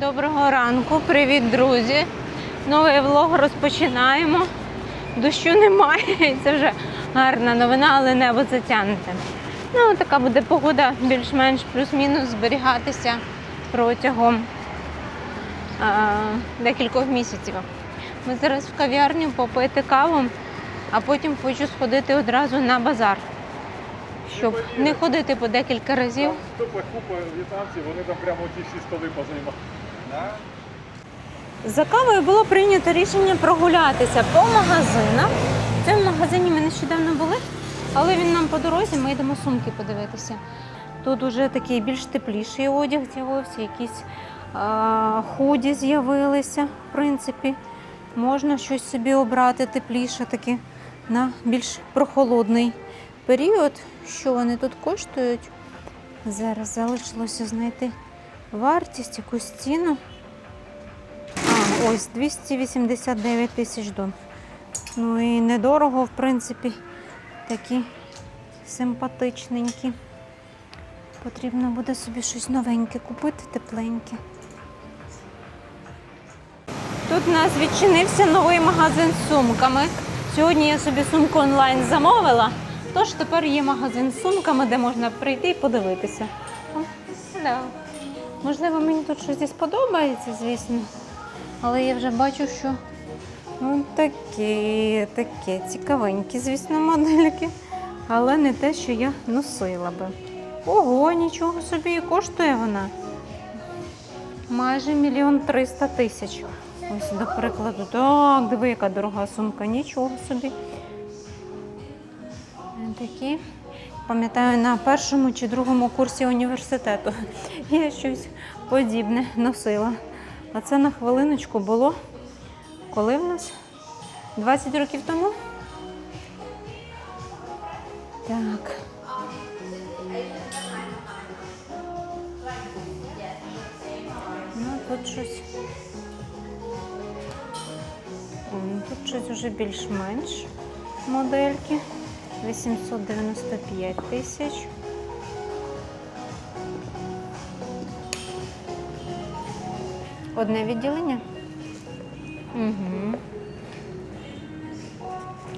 Доброго ранку, привіт, друзі! Новий влог розпочинаємо. Дощу немає, це вже гарна новина, але небо затягнуте. Ну, така буде погода більш-менш плюс-мінус зберігатися протягом а, декількох місяців. Ми зараз в кав'ярню попити каву, а потім хочу сходити одразу на базар, щоб не ходити по декілька разів. Купа в'єтнамців, вони там прямо ті всі столи позаймали. За кавою було прийнято рішення прогулятися по магазинах. В цьому магазині ми нещодавно були, але він нам по дорозі, ми йдемо сумки подивитися. Тут уже такий більш тепліший одяг з'явився, якісь а, худі з'явилися, в принципі. Можна щось собі обрати тепліше таке на більш прохолодний період. Що вони тут коштують? Зараз залишилося знайти вартість, якусь ціну. А, ось 289 тисяч дон. Ну і недорого, в принципі, такі симпатичненькі. Потрібно буде собі щось новеньке купити, тепленьке. Тут у нас відчинився новий магазин з сумками. Сьогодні я собі сумку онлайн замовила, тож тепер є магазин з сумками, де можна прийти і подивитися. Hello. Можливо, мені тут щось і сподобається, звісно. Але я вже бачу, що ну, такі, такі цікавенькі, звісно, модельки. Але не те, що я носила би. Ого, нічого собі і коштує вона. Майже мільйон триста тисяч. Ось, до прикладу. Так, диви, яка дорога сумка, нічого собі. Такі. Пам'ятаю, на першому чи другому курсі університету я щось подібне носила. А це на хвилиночку було коли в нас? 20 років тому? Так. Ну, тут щось. Тут щось вже більш-менш модельки. 895 тисяч. Одне відділення? Угу.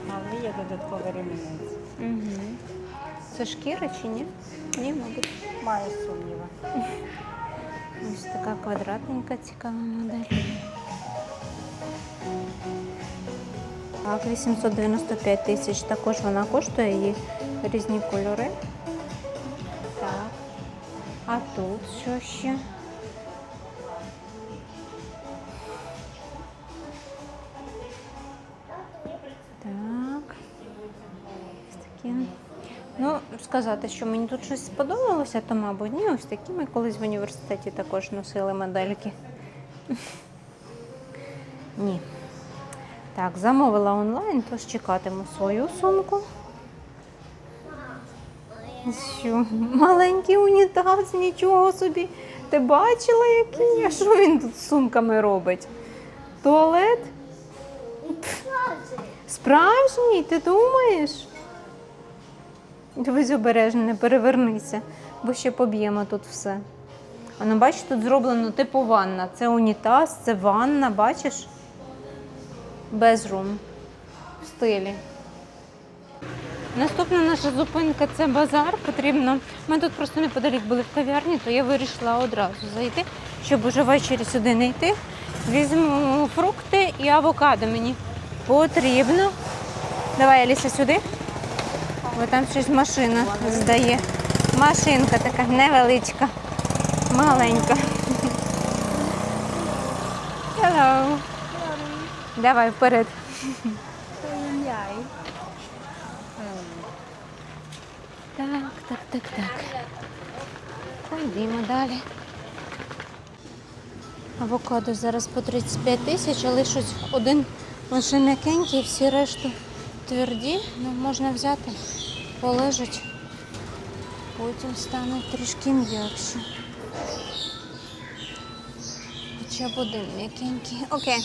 Але є додатковий ремінець. Угу. Це шкіра чи ні? Ні, мабуть. Маю сумніви. Ось така квадратненька цікава модель. Так, 895 тисяч. Також вона коштує її різні кольори. Так. А тут що ще? Так. Ось такі. Ну, сказати, що мені тут щось сподобалося, то, мабуть, ні, ось такі ми колись в університеті також носили модельки. Ні. Так, замовила онлайн, тож чекатиму свою сумку. Що? Маленький унітаз, нічого собі. Ти бачила, який? А що він тут з сумками робить? Туалет? Пф. Справжній, ти думаєш? Дивись обережно, не перевернися, бо ще поб'ємо тут все. А ну бачиш, тут зроблено типу ванна. Це унітаз, це ванна, бачиш? Безрум в стилі. Наступна наша зупинка це базар. Потрібно. Ми тут просто неподалік були в кав'ярні, то я вирішила одразу зайти, щоб уже ввечері сюди не йти. Візьму фрукти і авокадо мені потрібно. Давай, Аліса, сюди. Бо там щось машина здає. Машинка така невеличка, маленька. Hello. Давай вперед. Так, так, так, так. Ходімо далі. Авокадо зараз по 35 тисяч, але щось один лише м'якенький, всі решту тверді. Ну, можна взяти, полежать. Потім стане трішки м'якше. Хоча б один м'якенький. Окей.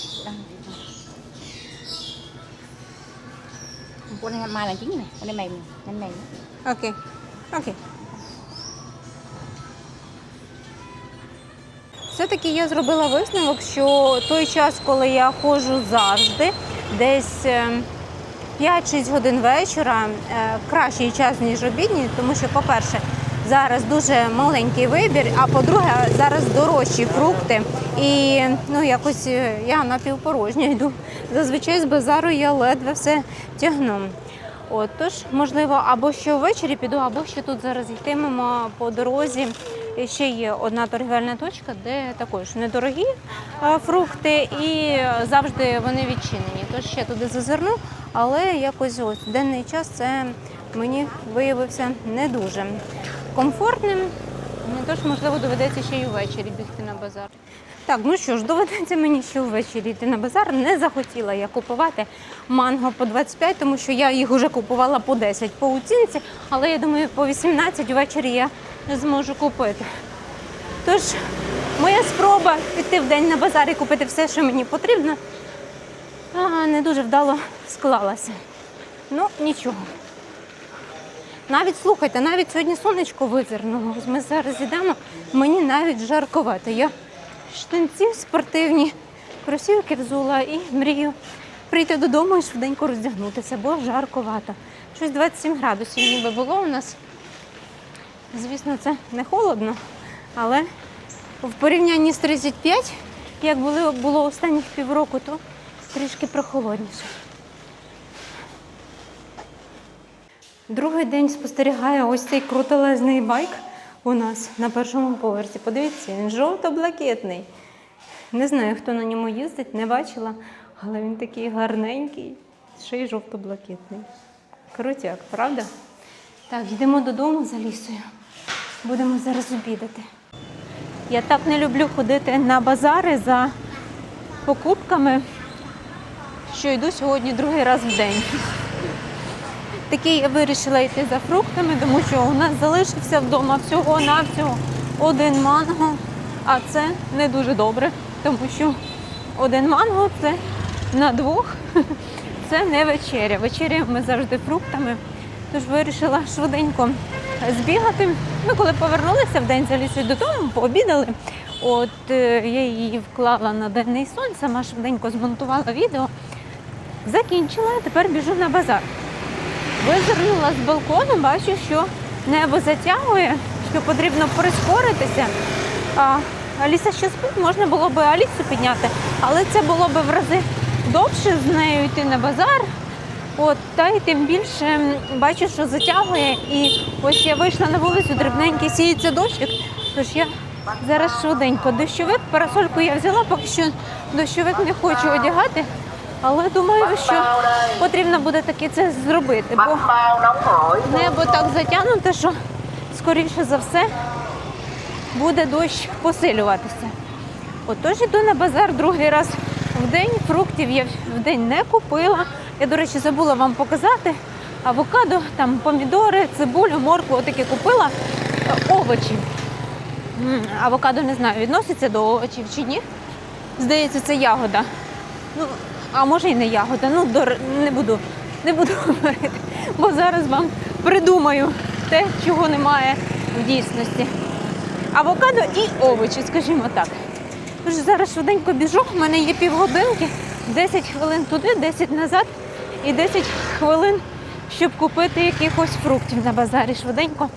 Nay mai là chín này, bữa nay mềm, nhanh mềm. Окей. Окей. Все-таки я зробила висновок, що той час, коли я ходжу завжди, десь е, 5-6 годин вечора, е, кращий час, ніж обідній, тому що, по-перше, зараз дуже маленький вибір, а по-друге, зараз дорожчі фрукти. І ну, якось е, я напівпорожньо йду. Зазвичай з базару я ледве все тягну. От, тож, можливо, або ще ввечері піду, або ще тут зараз йтимемо по дорозі. І Ще є одна торгівельна точка, де також недорогі е, фрукти, і завжди вони відчинені. Тож ще туди зазирну, але якось ось денний час це мені виявився не дуже комфортним. Ну, Тож, можливо, доведеться ще й ввечері бігти на базар. Так, ну що ж, доведеться мені ще ввечері йти на базар. Не захотіла я купувати манго по 25, тому що я їх вже купувала по 10 по оцінці, але я думаю, по 18 ввечері я не зможу купити. Тож, моя спроба піти в день на базар і купити все, що мені потрібно, не дуже вдало склалася. Ну, нічого. Навіть слухайте, навіть сьогодні сонечко визирнуло. Ми зараз йдемо, мені навіть жарковато. Я штанці спортивні, кросівки взула і мрію прийти додому і швиденько роздягнутися, бо жарковато. Щось 27 градусів ніби було у нас. Звісно, це не холодно, але в порівнянні з 35, як було, було останніх півроку, то трішки прохолодніше. Другий день спостерігає ось цей крутелезний байк у нас на першому поверсі. Подивіться, він жовто-блакитний. Не знаю, хто на ньому їздить, не бачила, але він такий гарненький, ще й жовто-блакитний. Крутяк, правда? Так, йдемо додому за лісою. Будемо зараз обідати. Я так не люблю ходити на базари за покупками, що йду сьогодні другий раз в день. Такий я вирішила йти за фруктами, тому що у нас залишився вдома всього-навсього один манго, а це не дуже добре, тому що один манго це на двох, це не вечеря. Вечеря ми завжди фруктами. Тож вирішила швиденько збігати. Ми коли повернулися в день за лісою додому, пообідали. От е, я її вклала на денний сон, сама швиденько змонтувала відео, закінчила, тепер біжу на базар. Визирнула з балкону, бачу, що небо затягує, що потрібно прискоритися. А Аліса ще спить, можна було б Алісу підняти, але це було б в рази довше з нею йти на базар. От, та й тим більше бачу, що затягує. І ось я вийшла на вулицю, дрібненький сіється дощик. Тож я зараз швиденько дощовик, парасольку я взяла, поки що дощовик не хочу одягати. Але думаю, що потрібно буде таки це зробити, бо небо так затягнуте, що скоріше за все буде дощ посилюватися. Отож іду на базар другий раз в день. Фруктів я в день не купила. Я, до речі, забула вам показати. Авокадо, там помідори, цибулю, моркву, отакі купила. Овочі. Авокадо не знаю, відноситься до овочів чи ні. Здається, це ягода. Ну, а може і не ягода. Ну, до, не буду, не буду говорити, бо зараз вам придумаю те, чого немає в дійсності. Авокадо і овочі, скажімо так. Тож зараз швиденько біжу, в мене є півгодинки, 10 хвилин туди, 10 назад і 10 хвилин, щоб купити якихось фруктів на базарі швиденько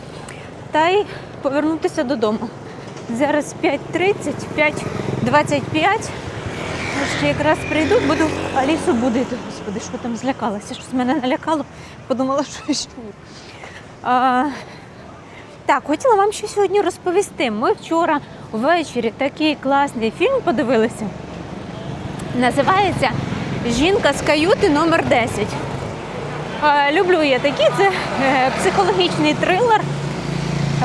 та й повернутися додому. Зараз 5.30, 5.25. Ще якраз прийду, буду Алісу будити. Господи, що там злякалася? Щось мене налякало, подумала, що ще. А, так, хотіла вам ще сьогодні розповісти. Ми вчора ввечері такий класний фільм подивилися. Називається Жінка з каюти номер 10. Е, Люблю я такі. Це е, психологічний трилер.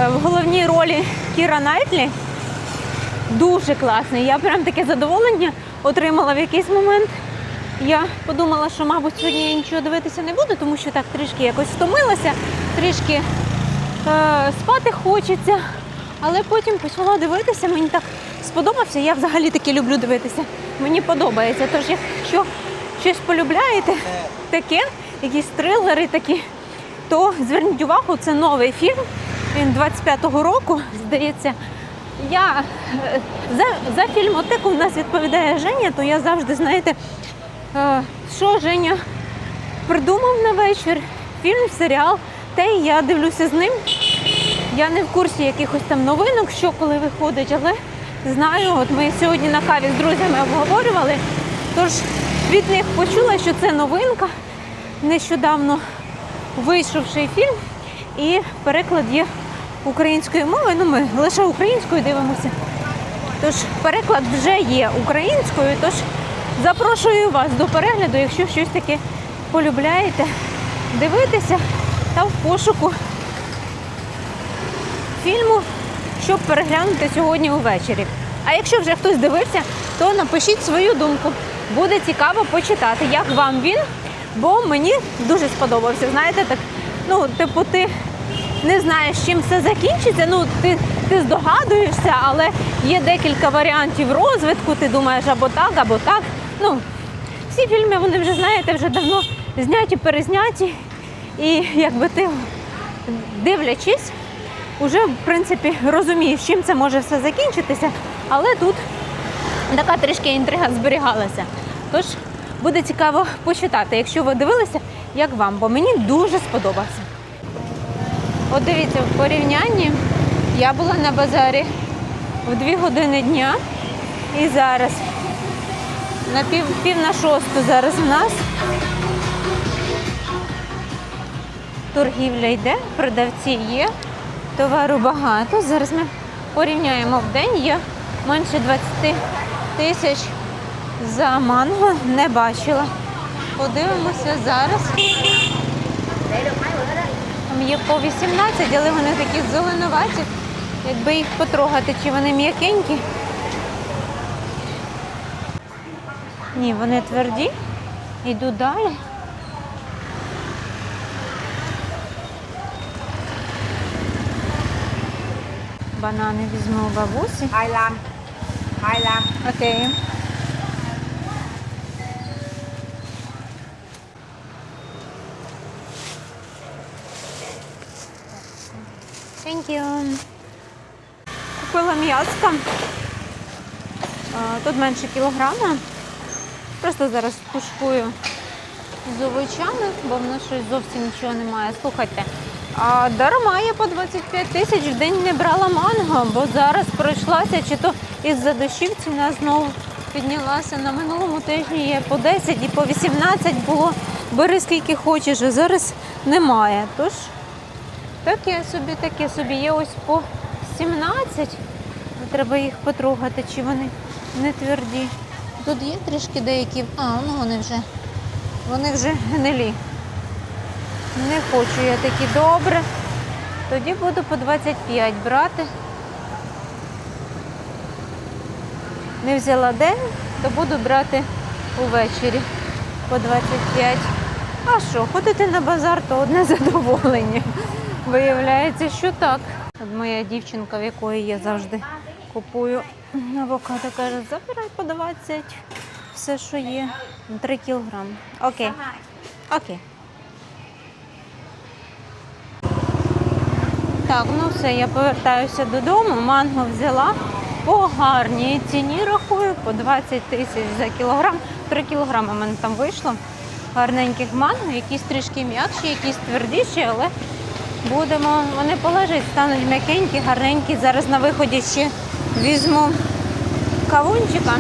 Е, В головній ролі Кіра Найтлі. Дуже класний. Я прям таке задоволення отримала в якийсь момент. Я подумала, що, мабуть, сьогодні я нічого дивитися не буду, тому що так трішки якось втомилася, трішки е, спати хочеться. Але потім почала дивитися, мені так сподобався. Я взагалі таки люблю дивитися. Мені подобається. Тож, якщо щось полюбляєте, таке, якісь трилери такі, то зверніть увагу, це новий фільм. Він 25-го року, здається, я е, за, за фільмотеку в нас відповідає Женя, то я завжди, знаєте, е, що Женя придумав на вечір, фільм, серіал, те і я дивлюся з ним. Я не в курсі якихось там новинок, що коли виходить, але знаю, от ми сьогодні на каві з друзями обговорювали. Тож від них почула, що це новинка, нещодавно вийшовший фільм, і переклад є українською мовою. Ну, ми лише українською дивимося. Тож переклад вже є українською. Тож запрошую вас до перегляду, якщо щось таке полюбляєте, дивитися та в пошуку фільму, щоб переглянути сьогодні увечері. А якщо вже хтось дивився, то напишіть свою думку. Буде цікаво почитати, як вам він, бо мені дуже сподобався. Знаєте, так, ну, типу, ти не знаєш, чим все закінчиться. Ну, ти, ти здогадуєшся, але є декілька варіантів розвитку. Ти думаєш або так, або так. Ну, всі фільми вони вже знаєте, вже давно зняті, перезняті. І якби ти дивлячись, вже в принципі розумієш, чим це може все закінчитися, але тут така трішки інтрига зберігалася. Тож буде цікаво почитати, якщо ви дивилися, як вам, бо мені дуже сподобався. От дивіться, в порівнянні я була на базарі в 2 години дня і зараз на пів, пів на шосту зараз у нас торгівля йде, продавці є, товару багато. Зараз ми порівняємо в день. Є менше 20 тисяч за манго. Не бачила. Подивимося зараз. Там є по 18, але вони такі зеленуваті. Якби їх потрогати, чи вони м'якенькі. Ні, вони тверді. Йду далі. Банани візьму у бабусі. 25 25 Окей. Thank you. Купила м'яска. Тут менше кілограма. Просто зараз тушкую з овочами, бо в нас щось зовсім нічого немає. Слухайте. А дарма я по 25 тисяч в день не брала манго, бо зараз пройшлася, чи то із-за дощів ціна знову піднялася. На минулому тижні є по 10 і по 18 було. Бери скільки хочеш, а зараз немає. Тож таке собі, таке собі. Є ось по 17. Треба їх потрогати, чи вони не тверді. Тут є трішки деякі. А, ну вони вже, вони вже гнилі. Не хочу я такі добре. Тоді буду по 25 брати. Не взяла день, то буду брати увечері по 25. А що, ходити на базар, то одне задоволення. Виявляється, що так. От моя дівчинка, в якої я завжди купую авокадо, каже, забирай по 20. Все, що є. 3 кілограми. Окей. Окей. Так, ну все, я повертаюся додому. Манго взяла по гарній ціні рахую, по 20 тисяч за кілограм. 3 кілограми в мене там вийшло. Гарненьких манго, якісь трішки м'якші, якісь твердіші, але будемо. Вони полежать, стануть м'якенькі, гарненькі. Зараз на виході ще візьму кавунчика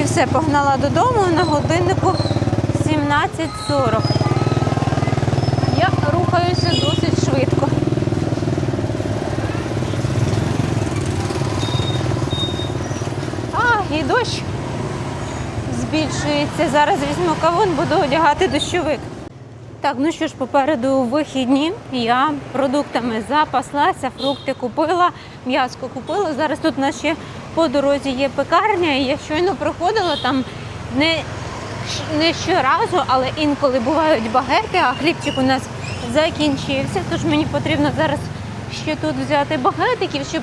і все, погнала додому на годиннику 17.40. Я рухаюся досить швидко. А, і дощ збільшується. Зараз візьму кавун, буду одягати дощовик. Так, ну що ж, попереду вихідні. Я продуктами запаслася, фрукти купила, м'яско купила. Зараз тут у нас ще по дорозі є пекарня, і я щойно проходила там не, не щоразу, але інколи бувають багети, а хлібчик у нас закінчився. Тож мені потрібно зараз ще тут взяти багетиків, щоб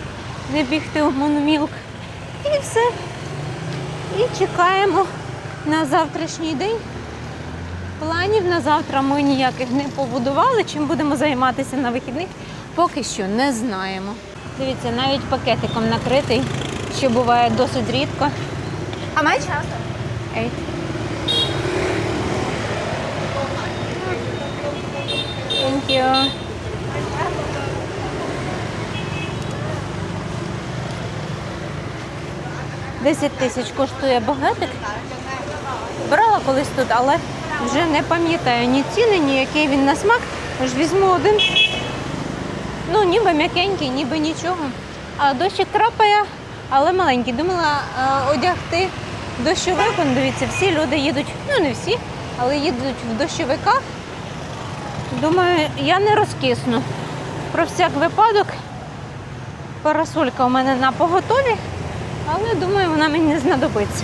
не бігти у Монмілк. І все. І чекаємо на завтрашній день. Планів на завтра ми ніяких не побудували. Чим будемо займатися на вихідних, поки що не знаємо. Дивіться, навіть пакетиком накритий, що буває досить рідко. А мач? Ей. Thank you. Десять тисяч коштує багатик. Брала колись тут, але вже не пам'ятаю ні ціни, ні який він на смак. Тож візьму один. Ну, ніби м'якенький, ніби нічого. А дощик крапає, але маленький. Думала е, одягти дощовик. Он, дивіться, всі люди їдуть, ну не всі, але їдуть в дощовиках. Думаю, я не розкисну. Про всяк випадок. Парасолька у мене на поготові, але думаю, вона мені знадобиться.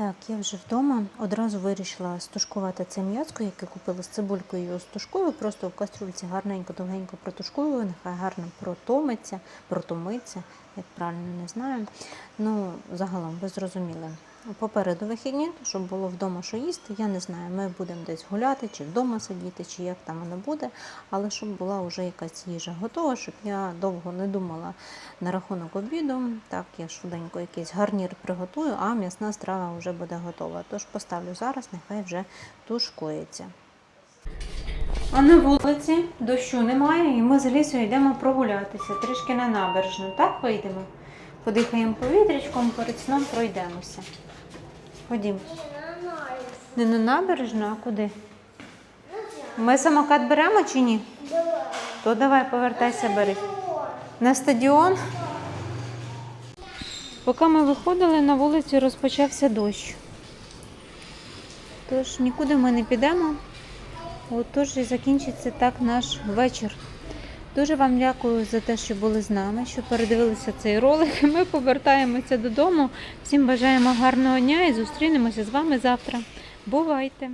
Так, я вже вдома. Одразу вирішила стушкувати це м'яско, яке купила з цибулькою його стушкую. Просто в кастрюльці гарненько, довгенько протушкую, нехай гарно протомиться, протомиться, як правильно не знаю. Ну, загалом, ви зрозуміли. Попереду вихідні, щоб було вдома що їсти, я не знаю. Ми будемо десь гуляти, чи вдома сидіти, чи як там воно буде. Але щоб була вже якась їжа готова, щоб я довго не думала на рахунок обіду. Так, я швиденько якийсь гарнір приготую, а м'ясна страва вже буде готова. Тож поставлю зараз, нехай вже тушкується. А на вулиці дощу немає, і ми з Лісою йдемо прогулятися трішки на набережну. Так вийдемо? Подихаємо повітрячком, перед сном пройдемося. Ходім. Не на набережну, а куди? Ми самокат беремо чи ні? То давай повертайся, бери. На стадіон. Поки ми виходили, на вулиці розпочався дощ. Тож нікуди ми не підемо. Отож і закінчиться так наш вечір. Дуже вам дякую за те, що були з нами, що передивилися цей ролик. Ми повертаємося додому. Всім бажаємо гарного дня і зустрінемося з вами завтра. Бувайте!